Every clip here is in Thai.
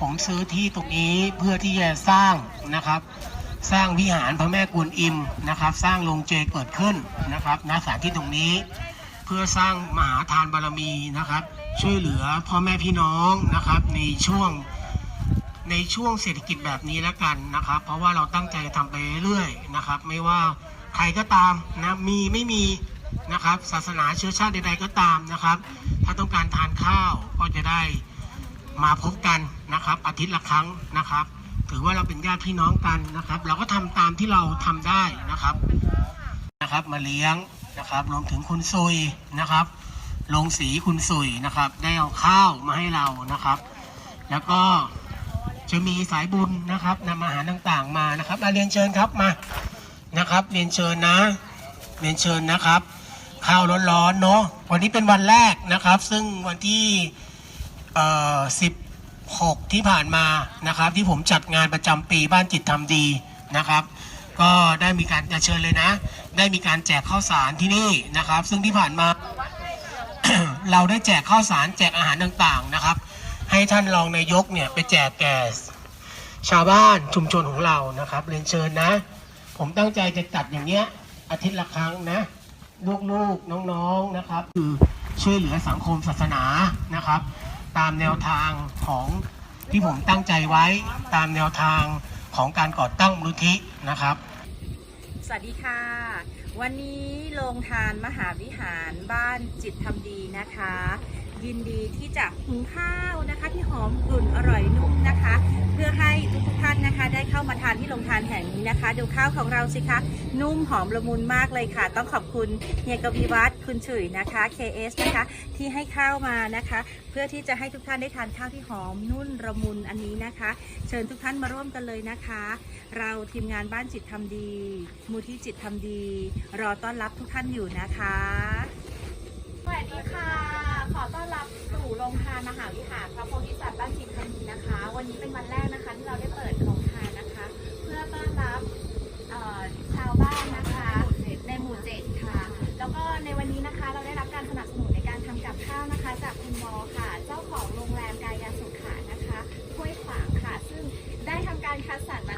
ผมซื้อที่ตรงนี้เพื่อที่จะสร้างนะครับ สร้างวิหารพระแม่กวนอิมนะครับ สร้างโรงเจเกิดขึ้นนะครับณสถานที่ตรงนี้ เพื่อสร้างมหาทานบารมีนะครับ ช่วยเหลือพ่อแม่พี่น้องนะครับในช่วงในช่วงเศรษฐกิจแบบนี้แล้วกันนะครับ เพราะว่าเราตั้งใจจะทำไปเรื่อยๆนะครับ ไม่ว่าใครก็ตามนะมีไม่มีนะครับศาสนาเชื้อชาติใดๆก็ตามนะครับ ถ้าต้องการทานข้าวก็จะได้ มาพบกันนะครับอาทิตย์ละครั้งนะครับ ถือว่าเราเป็นญาติพี่น้องกันนะครับ เราก็ทำตามที่เราทำได้นะครับนะครับ มาเลี้ยงนะครับ รวมถึงคุณซุยนะครับลงสีคุณซุยนะครับ ได้เอาข้าวมาให้เรานะครับ แล้วก็จะมีสายบุญนะครับนำอาหารต่างๆมานะครับมาเรียนเชิญครับมานะครับ เรียนเชิญนะ เรียนเชิญนะครับ ข้าวร้อนๆเนาะวันนี้เป็นวันแรกนะครับ ซึ่งวันที่ เอ่อ16ที่ผ่านมานะครับ ที่ผมจัดงานประจำปีบ้านจิตทำดีนะครับ ก็ได้มีการจะเชิญเลยนะ ได้มีการแจกข้าวสารที่นี่นะครับ ซึ่งที่ผ่านมา เราได้แจกข้าวสารแจกอาหารต่างๆนะครับ ให้ท่านรองนายกเนี่ยไปแจกแก่ชาวบ้านชุมชนของเรานะครับ เรียนเชิญนะ ผมตั้งใจจะจัดอย่างเนี้ยอาทิตย์ละครั้งนะลูกๆน้องๆนะครับ คือช่วยเหลือสังคมศาสนานะครับ ตามแนวทางของที่ผมตั้งใจไว้ตามแนวทางของการก่อตั้งมูลนิธินะครับ สวัสดีค่ะ วันนี้โรงทานมหาวิหารบ้านจิตทำดีนะคะ ยินดีที่จะหุงข้าวนะคะ ที่หอมกลุ่นอร่อยนุ่มนะคะ เพื่อให้ทุกท่านนะคะ ได้เข้ามาทานที่โรงทานแห่งนี้นะคะ ดูข้าวของเราสิคะ นุ่มหอมละมุนมากเลยค่ะ ต้องขอบคุณเฮียกวีวัฒน์คุณฉุยนะคะ KS นะคะที่ให้ข้าวมานะคะ เพื่อที่จะให้ทุกท่านได้ทานข้าวที่หอมนุ่นละมุนอันนี้นะคะ เชิญทุกท่านมาร่วมกันเลยนะคะ เราทีมงานบ้านจิตทำดี มูลที่จิตทำดี รอต้อนรับทุกท่านอยู่นะคะสวัสดีค่ะ อต้อนรับสู่โรงทานมหาวิหารพระโพธิสัตว์บ้านจิตทำดีนะคะ วันนี้เป็นวันแรกนะคะที่เราได้เปิดโรงทานนะคะ เพื่อต้อนรับเอ่อชาวบ้านนะคะ ในหมู่เจ็ดค่ะ แล้วก็ในวันนี้นะคะเราได้รับการสนับสนุนในการทำกับข้าวนะคะ จากคุณวอค่ะ เจ้าของโรงแรมกายาสุขานะคะห้วยขวางค่ะ ซึ่งได้ทำการคัดสรรวัต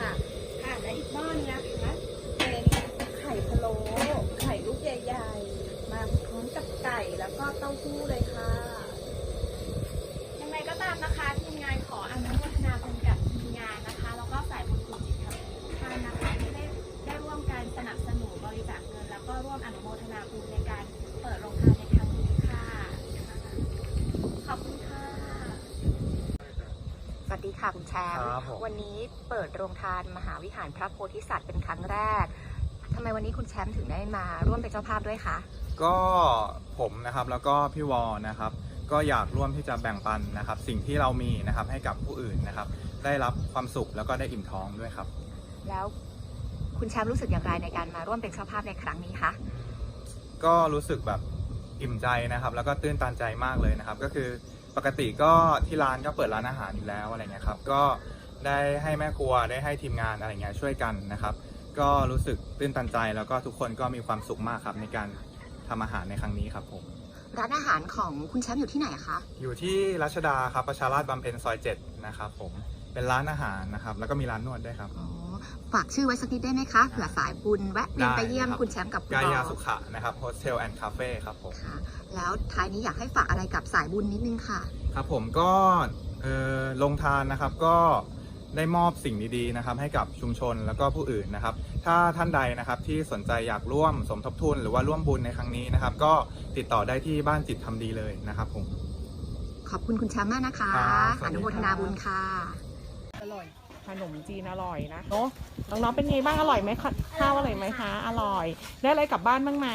ค่ะ ค่ะ และอีกหม้อนึงนะคะเป็นไข่พะโล้ไข่ลูกใหญ่ๆ มาพร้อมกับไก่แล้วก็เต้าหู้เลยค่ะ ยังไงก็ตามนะคะทีมงานขออนุโมทนาบุญกับทีมงานนะคะ แล้วก็สายบุญกลุ่มจิตครับทุกท่านนะคะที่ได้ได้ร่วมการสนับสนุนบริจาคเงิน แล้วก็ร่วมอนุโมทนาบุญในการเปิดโรงทานในครั้งนี้ค่ะ ขอบคุณค่ะ สวัสดีค่ะคุณแชมป์ครับผม วันนี้เปิดโรงทานมหาวิหารพระโพธิสัตว์เป็นครั้งแรกทำไมวันนี้คุณแชมป์ถึงได้มาร่วมเป็นเจ้าภาพด้วยคะ ก็ผมนะครับแล้วก็พี่วอนะครับ ก็อยากร่วมที่จะแบ่งปันนะครับ สิ่งที่เรามีนะครับให้กับผู้อื่นนะครับ ได้รับความสุขแล้วก็ได้อิ่มท้องด้วยครับ แล้วคุณแชมป์รู้สึกอย่างไรในการมาร่วมเป็นเจ้าภาพในครั้งนี้คะ ก็รู้สึกแบบอิ่มใจนะครับ แล้วก็ตื้นตันใจมากเลยนะครับ ก็คือ ปกติก็ที่ร้านก็เปิดร้านอาหารอยู่แล้วอะไรเงี้ยครับก็ได้ให้แม่ครัวได้ให้ทีมงานอะไรเงี้ยช่วยกันนะครับ ก็รู้สึกตื้นตันใจแล้วก็ทุกคนก็มีความสุขมากครับในการทำอาหารในครั้งนี้ครับผม ร้านอาหารของคุณแชมป์อยู่ที่ไหนคะ อยู่ที่รัชดาครับประชาราชบำเพ็ญซอยเจ็ดนะครับผมเป็นร้านอาหารนะครับแล้วก็มีร้านนวดด้วยครับ อ๋อ ฝากชื่อไว้สักนิดได้ไหมคะเผื่อสายบุญแวะเวียนไปเยี่ยมได้ครับคุณแชมป์กับคุณกาบยาอสุขะนะครับโฮสเทลแอนด์คาเฟ่ครับผม ค่ะ แล้วท้ายนี้อยากให้ฝากอะไรกับสายบุญนิดนึงค่ะ ครับผมก็เอ่อลงทานนะครับก็ได้มอบสิ่งดีๆนะครับ ให้กับชุมชนแล้วก็ผู้อื่นนะครับ ถ้าท่านใดนะครับที่สนใจอยากร่วมสมทบทุน หรือว่าร่วมบุญในครั้งนี้นะครับ ก็ติดต่อได้ที่บ้านจิตทำดีเลยนะครับผม ขอบคุณคุณแชมป์มากนะคะ ครับสอวัสดีครับ นุโมทนาบุญค่ะอร่อย ขนมจีนอร่อยนะเนาะน้องๆเป็นไงบ้างอร่อยไหมคะข้าวอร่อยไหมคะอร่อย ได้อะไรกลับบ้านบ้างไหม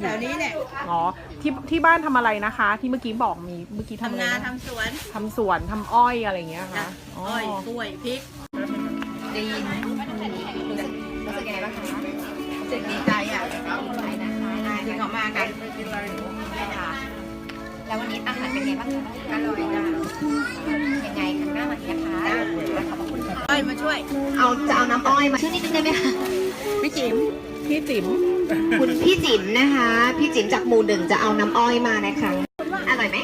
เดี๋ยวนี้เนี่ยอ๋อที่ที่บ้านทำอะไรนะคะ ที่เมื่อกี้บอกมีเมื่อกี้ทำอะไรทำนานะทำสวนทำสวนทำอ้อยอะไรอย่างเงี้ยค่ะอ๋ออ้อยกล้วยพริกดีนรู้สึกยังไงบ้างคะรู้สึกดีใจอะดีใจนะคะที่เขามากันค่ะ แล้ววันนี้อาหารเป็นไงบ้างคะอร่อยจ้ะยังไงครั้งหน้ามาอีกนะคะขอบพระคุณค่ะอ้อยมาช่วย เอาจะเอาน้ำอ้อยมาชื่อนิดนึงได้ไหมคะพี่จิ๋มพี่จิ๋มคุณพี่จิ๋มนะคะ พี่จิ๋มจากหมู่หนึ่งจะเอาน้ำอ้อยมานะคะอร่อยไหม